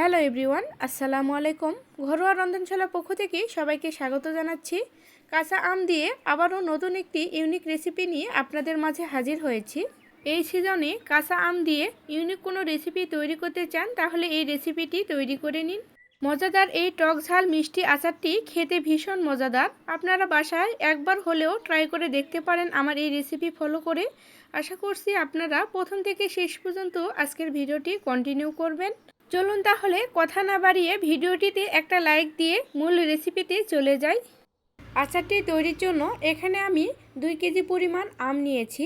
Hello everyone, আসসালামু আলাইকুম। ঘরোয়া রন্ধনশালার পক্ষ থেকে সবাইকে স্বাগত জানাচ্ছি। কাঁচা আম দিয়ে আবারও নতুন একটি ইউনিক রেসিপি নিয়ে আপনাদের মাঝে হাজির হয়েছি। এই সিজনে কাঁচা আম দিয়ে ইউনিক কোনো রেসিপি তৈরি করতে চান, তাহলে এই রেসিপিটি তৈরি করে নিন। মজাদার এই টক ঝাল মিষ্টি আচারটি খেতে ভীষণ মজাদার। আপনারা বাসায় একবার হলেও ট্রাই করে দেখতে পারেন আমার এই রেসিপি ফলো করে। আশা করছি আপনারা প্রথম থেকে শেষ পর্যন্ত আজকের ভিডিওটি কন্টিনিউ করবেন। চলুন তাহলে কথা না বাড়িয়ে ভিডিওটিতে একটা লাইক দিয়ে মূল রেসিপিতে চলে যাই। আচারটি তৈরির জন্য এখানে আমি দুই কেজি পরিমাণ আম নিয়েছি।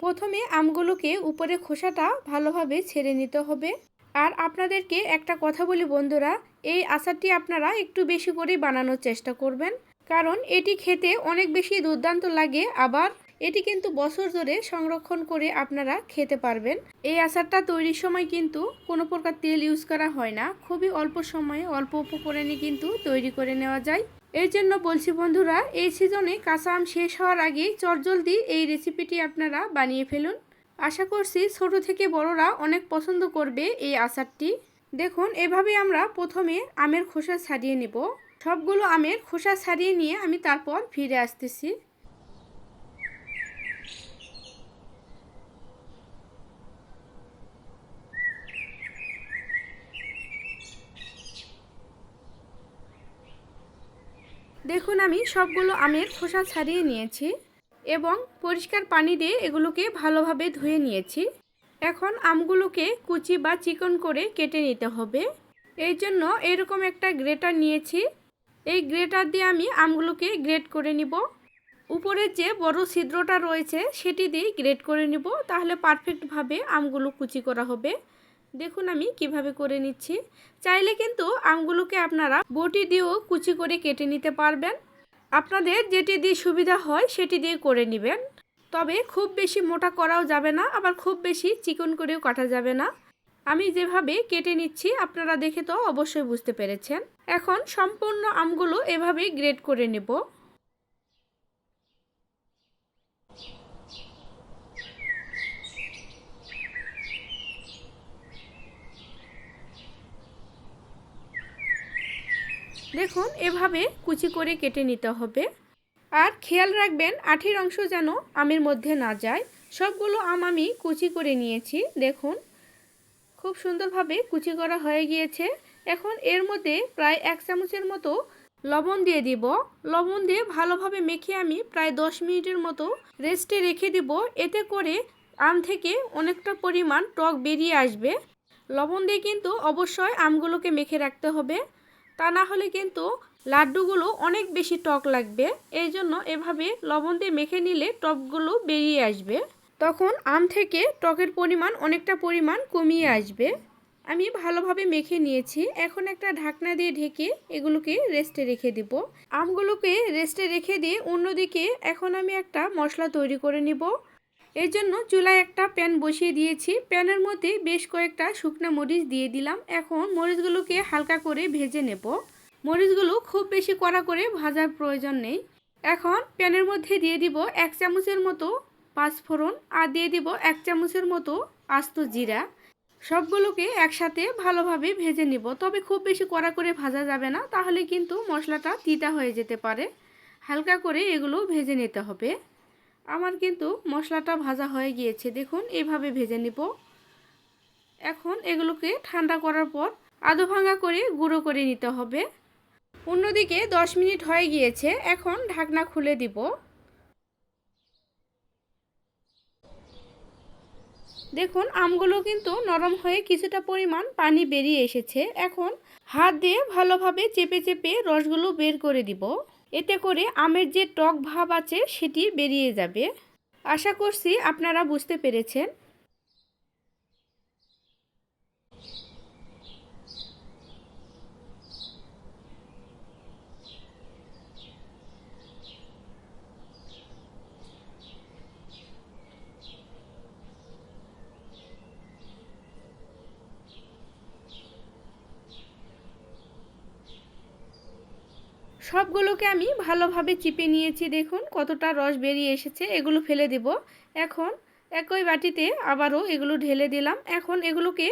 প্রথমে আমগুলোকে উপরে খোসাটা ভালোভাবে ছেড়ে নিতে হবে। আর আপনাদেরকে একটা কথা বলি বন্ধুরা, এই আচারটি আপনারা একটু বেশি করেই বানানোর চেষ্টা করবেন। কারণ এটি খেতে অনেক বেশি দুর্দান্ত লাগে, আবার এটি কিন্তু বছর ধরে সংরক্ষণ করে আপনারা খেতে পারবেন। এই আচারটা তৈরির সময় কিন্তু কোনো প্রকার তেল ইউজ করা হয় না। খুবই অল্প সময়ে অল্প উপকরণে কিন্তু তৈরি করে নেওয়া যায়। এই জন্য বলছি বন্ধুরা, এই সিজনে কাঁচা আম শেষ হওয়ার আগেই চটজলদি এই রেসিপিটি আপনারা বানিয়ে ফেলুন। আশা করছি ছোট থেকে বড়রা অনেক পছন্দ করবে এই আচারটি। দেখুন এভাবে আমরা প্রথমে আমের খোসা ছাড়িয়ে নেব। সবগুলো আমের খোসা ছাড়িয়ে নিয়ে আমি তারপর ফিরে আসতেছি। দেখুন আমি সবগুলো আমের খোসা ছাড়িয়ে নিয়েছি এবং পরিষ্কার পানি দিয়ে এগুলোকে ভালোভাবে ধুয়ে নিয়েছি। এখন আমগুলোকে কুচি বা চিকন করে কেটে নিতে হবে। এই জন্য এরকম একটা গ্রেটার নিয়েছি। এই গ্রেটার দিয়ে আমি আমগুলোকে গ্রেট করে নিব। উপরের যে বড় ছিদ্রটা রয়েছে, সেটি দিয়ে গ্রেট করে নিব। তাহলে পারফেক্টভাবে আমগুলো কুচি করা হবে। দেখুন আমি কীভাবে করে নিচ্ছি। চাইলে কিন্তু আমগুলোকে আপনারা বটি দিয়েও কুচি করে কেটে নিতে পারবেন। আপনাদের যেটি দিয়ে সুবিধা হয় সেটি দিয়ে করে নেবেন। তবে খুব বেশি মোটা করাও যাবে না, আবার খুব বেশি চিকন করেও কাটা যাবে না। আমি যেভাবে কেটে নিচ্ছি, আপনারা দেখে তো অবশ্যই বুঝতে পেরেছেন। এখন সম্পূর্ণ আমগুলো এভাবেই গ্রেড করে নেব। দেখুন, এভাবে কুচি করে কেটে নিতে হবে। আর খেয়াল রাখবেন, আঠির অংশ যেন আমের মধ্যে না যায়। সবগুলো আম আমি কুচি করে নিয়েছি, দেখুন। খুব সুন্দরভাবে কুচি করা হয়ে গিয়েছে। এখন এর মধ্যে প্রায় এক চামচের মতো লবণ দিয়ে দিব। লবণ দিয়ে ভালোভাবে মেখে আমি প্রায় দশ মিনিটের মতো রেস্টে রেখে দিব। এতে করে আম থেকে অনেকটা পরিমাণ টক বেরিয়ে আসবে। লবণ দিয়ে কিন্তু অবশ্যই আমগুলোকে মেখে রাখতে হবে। তা না হলে কিন্তু লাড্ডুগুলো অনেক বেশি টক লাগবে। এই জন্য এভাবে লবণ দিয়ে মেখে নিলে টকগুলো বেরিয়ে আসবে। তখন আম থেকে টকের পরিমাণ অনেকটা পরিমাণ কমিয়ে আসবে। আমি ভালোভাবে মেখে নিয়েছি। এখন একটা ঢাকনা দিয়ে ঢেকে এগুলোকে রেস্টে রেখে দিব। আমগুলোকে রেস্টে রেখে দিয়ে অন্যদিকে এখন আমি একটা মশলা তৈরি করে নিব। এর জন্য চুলায় একটা প্যান বসিয়ে দিয়েছি। প্যানের মধ্যে বেশ কয়েকটা শুকনো মরিচ দিয়ে দিলাম। এখন মরিচগুলোকে হালকা করে ভেজে নেব। মরিচগুলো খুব বেশি কড়া করে ভাজার প্রয়োজন নেই। এখন প্যানের মধ্যে দিয়ে দিব এক চামচের মতো পাঁচফোড়ন আর দিয়ে দিব এক চামচের মতো আস্ত জিরা। সবগুলোকে একসাথে ভালোভাবে ভেজে নিব। তবে খুব বেশি কড়া করে ভাজা যাবে না, তাহলে কিন্তু মশলাটা তিতা হয়ে যেতে পারে। হালকা করে এগুলো ভেজে নিতে হবে। আমার কিন্তু মশলাটা ভাজা হয়ে গিয়েছে। দেখুন, এভাবে ভেজে নিব। এখন এগুলোকে ঠান্ডা করার পর আধো ভাঙা করে গুঁড়ো করে নিতে হবে। অন্যদিকে দশ মিনিট হয়ে গিয়েছে। এখন ঢাকনা খুলে দিব। দেখুন, আমগুলো কিন্তু নরম হয়ে কিছুটা পরিমাণ পানি বেরিয়ে এসেছে। এখন হাত দিয়ে ভালোভাবে চেপে চেপে রসগুলো বের করে দিব। এতে করে আমের যে টক ভাব আছে সেটি বেরিয়ে যাবে। আশা করছি আপনারা বুঝতে পেরেছেন। সবগুলোকে আমি ভালোভাবে চিপে নিয়েছি, দেখুন কতটা রস বেরিয়ে এসেছে, এগুলো ফেলে দেব। এখন একই বাটিতে আবারও এগুলো ঢেলে দিলাম। এখন এগুলোকে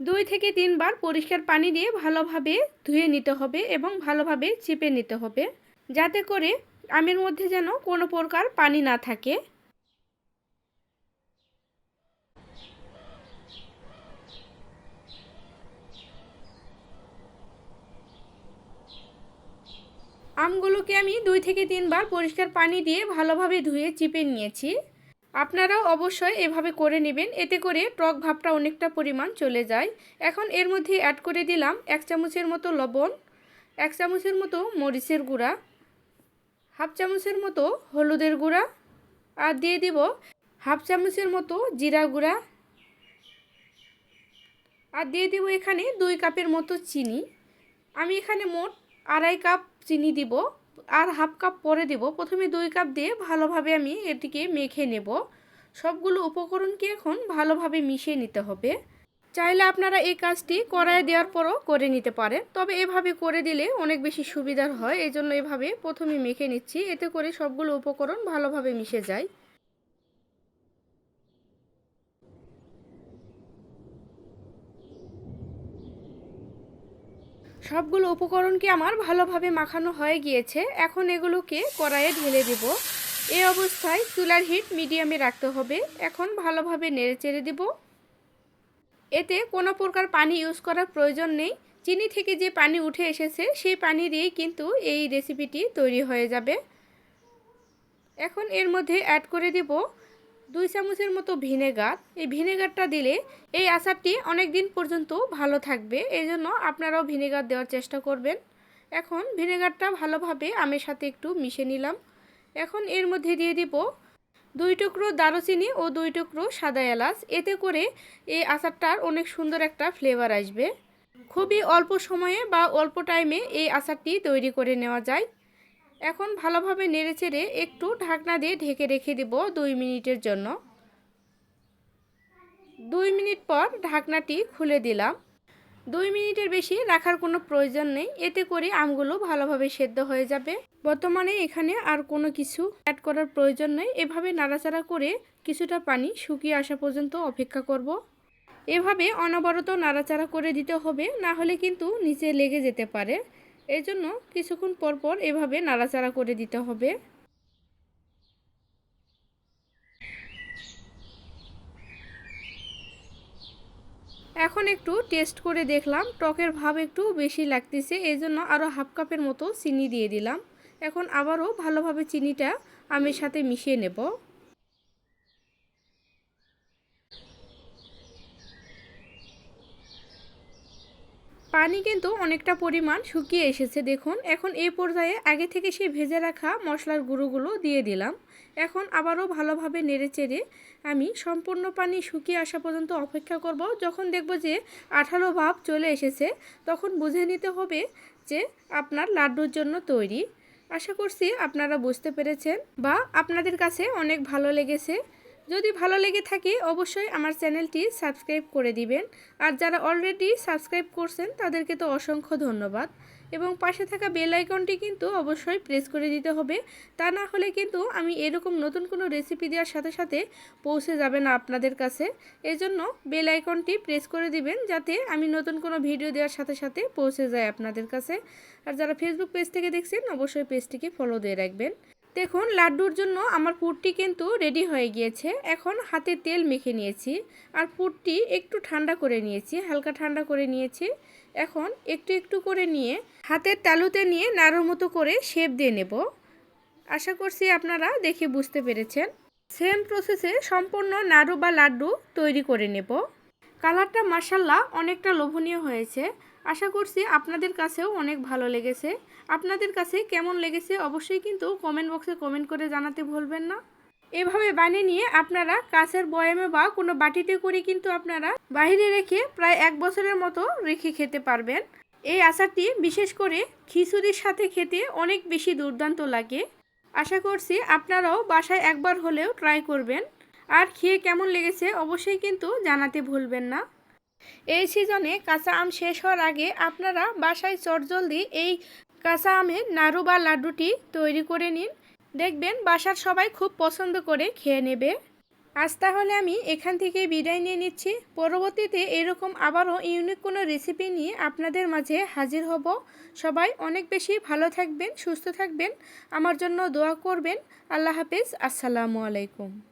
দুই থেকে তিনবার পরিষ্কার পানি দিয়ে ভালোভাবে ধুয়ে নিতে হবে এবং ভালোভাবে চিপে নিতে হবে। যাতে করে আমের মধ্যে যেন কোনো প্রকার পানি না থাকে। আমগুলোকে আমি দুই থেকে তিনবার পরিষ্কার পানি দিয়ে ভালোভাবে ধুয়ে চিপে নিয়েছি। আপনারাও অবশ্যই এভাবে করে নেবেন, এতে করে টক ভাবটা অনেকটা পরিমাণ চলে যায়। এখন এর মধ্যে অ্যাড করে দিলাম এক চামচের মতো লবণ, এক চামচের মতো মরিচের গুঁড়া, হাফ চামচের মতো হলুদের গুঁড়া, আর দিয়ে দিব হাফ চামচের মতো জিরা গুঁড়া। আর দিয়ে দেবো এখানে দুই কাপের মতো চিনি। আমি এখানে মোট আড়াই কাপ চিনি দিব আর হাফ কাপ পরে দেব। প্রথমে দুই কাপ দিয়ে ভালোভাবে আমি এটিকে মেখে নেব। সবগুলো উপকরণকে এখন ভালোভাবে মিশিয়ে নিতে হবে। চাইলে আপনারা এই কাজটি কড়াইয়ে দেওয়ার পরও করে নিতে পারেন। তবে এভাবে করে দিলে অনেক বেশি সুবিধার হয়। এই জন্য এভাবে প্রথমে মেখে নিচ্ছি। এতে করে সবগুলো উপকরণ ভালোভাবে মিশে যায়। সবগুলো উপকরণকে আমার ভালোভাবে মাখানো হয়ে গিয়েছে। এখন এগুলোকে কড়াইয়ে ঢেলে দেব। এই অবস্থায় চুলার হিট মিডিয়ামে রাখতে হবে। এখন ভালোভাবে নেড়ে চেড়ে দেব। এতে কোনো প্রকার পানি ইউজ করার প্রয়োজন নেই। চিনি থেকে যে পানি উঠে এসেছে, সেই পানি দিয়েই কিন্তু এই রেসিপিটি তৈরি হয়ে যাবে। এখন এর মধ্যে অ্যাড করে দেব দুই চামচের মতো ভিনেগার। এই ভিনেগারটা দিলে এই আচারটি অনেক দিন পর্যন্ত ভালো থাকবে। এই জন্য আপনারাও ভিনেগার দেওয়ার চেষ্টা করবেন। এখন ভিনেগারটা ভালোভাবে আমের সাথে একটু মিশে নিলাম। এখন এর মধ্যে দিয়ে দিব দুই টুকরো দারুচিনি ও দুই টুকরো সাদা এলাচ। এতে করে এই আচারটার অনেক সুন্দর একটা ফ্লেভার আসবে। খুবই অল্প সময়ে বা অল্প টাইমে এই আচারটি তৈরি করে নেওয়া যায়। এখন ভালোভাবে নেড়েচেড়ে একটু ঢাকনা দিয়ে ঢেকে রেখে দেব দুই মিনিটের জন্য। দুই মিনিট পর ঢাকনাটি খুলে দিলাম। দুই মিনিটের বেশি রাখার কোনো প্রয়োজন নেই। এতে করে আমগুলো ভালোভাবে সেদ্ধ হয়ে যাবে। বর্তমানে এখানে আর কোনো কিছু অ্যাড করার প্রয়োজন নেই। এভাবে নাড়াচাড়া করে কিছুটা পানি শুকিয়ে আসা পর্যন্ত অপেক্ষা করব। এভাবে অনবরত নাড়াচাড়া করে দিতে হবে, না হলে কিন্তু নিচে লেগে যেতে পারে। এই জন্য কিছুক্ষণ পর পর এভাবে নাড়াচাড়া করে দিতে হবে। এখন একটু টেস্ট করে দেখলাম, টকের ভাব একটু বেশি লাগতেছে এই জন্য আরও হাফ কাপের মতো চিনি দিয়ে দিলাম। এখন আবারও ভালোভাবে চিনিটা আমের সাথে মিশিয়ে নেব। পানি কিন্তু অনেকটা পরিমাণ শুকিয়ে এসেছে, দেখুন। এখন এই পর্যায়ে আগে থেকে সেই ভেজে রাখা মশলার গুঁড়োগুলো দিয়ে দিলাম। এখন আবারও ভালোভাবে নেড়ে চেড়ে আমি সম্পূর্ণ পানি শুকিয়ে আসা পর্যন্ত অপেক্ষা করব। যখন দেখব যে আঠালো ভাব চলে এসেছে, তখন বুঝে নিতে হবে যে আপনার লাড্ডুর জন্য তৈরি। আশা করছি আপনারা বুঝতে পেরেছেন বা আপনাদের কাছে অনেক ভালো লেগেছে। যদি ভালো লেগে থাকে, অবশ্যই আমার চ্যানেলটি সাবস্ক্রাইব করে দিবেন। আর যারা অলরেডি সাবস্ক্রাইব করছেন, তাদেরকে তো অসংখ্য ধন্যবাদ। এবং পাশে থাকা বেল আইকনটি কিন্তু অবশ্যই প্রেস করে দিতে হবে। তা না হলে কিন্তু আমি এরকম নতুন কোনো রেসিপি দেওয়ার সাথে সাথে পৌঁছে যাবে না আপনাদের কাছে। এজন্য বেল আইকনটি প্রেস করে দিবেন, যাতে আমি নতুন কোনো ভিডিও দেওয়ার সাথে সাথে পৌঁছে যায় আপনাদের কাছে। আর যারা ফেসবুক পেজ থেকে দেখছেন, অবশ্যই পেজটিকে ফলো দিয়ে রাখবেন। দেখুন, লাড্ডুর জন্য আমার পুরটি কিন্তু রেডি হয়ে গিয়েছে। এখন হাতে তেল মেখে নিয়েছি আর পুরটি একটু ঠান্ডা করে নিয়েছি, হালকা ঠান্ডা করে নিয়েছি। এখন একটু একটু করে নিয়ে হাতের তালুতে নিয়ে নাড়ুর মতো করে শেপ দিয়ে নেব। আশা করছি আপনারা দেখে বুঝতে পেরেছেন। সেম প্রসেসে সম্পূর্ণ নাড়ু বা লাড্ডু তৈরি করে নেব। কালারটা মাসাল্লাহ অনেকটা লোভনীয় হয়েছে। আশা করছি আপনাদের কাছেও অনেক ভালো লেগেছে। আপনাদের কাছে কেমন লেগেছে অবশ্যই কিন্তু কমেন্ট বক্সে কমেন্ট করে জানাতে ভুলবেন না। এভাবে বানিয়ে নিয়ে আপনারা কাছের বয়ামে বা কোনো বাটিতে করে কিন্তু আপনারা বাইরে রেখে প্রায় এক বছরের মতো রেখে খেতে পারবেন। এই আচারটি বিশেষ করে খিচুড়ির সাথে খেতে অনেক বেশি দুর্দান্ত লাগে। আশা করছি আপনারাও বাসায় একবার হলেও ট্রাই করবেন। আর খেয়ে কেমন লেগেছে অবশ্যই কিন্তু জানাতে ভুলবেন না। এই সিজনে কাঁচা আম শেষ হওয়ার আগে আপনারা বাসায় চটজলদি এই কাঁচা আমের নাড়ু বা লাড্ডুটি তৈরি করে নিন। দেখবেন বাসার সবাই খুব পছন্দ করে খেয়ে নেবে। আজ তাহলে আমি এখান থেকে বিদায় নিয়ে নিচ্ছি। পরবর্তীতে এরকম আবারও ইউনিক কোনো রেসিপি নিয়ে আপনাদের মাঝে হাজির হব। সবাই অনেক বেশি ভালো থাকবেন, সুস্থ থাকবেন। আমার জন্য দোয়া করবেন। আল্লাহ হাফিজ। আসসালামু আলাইকুম।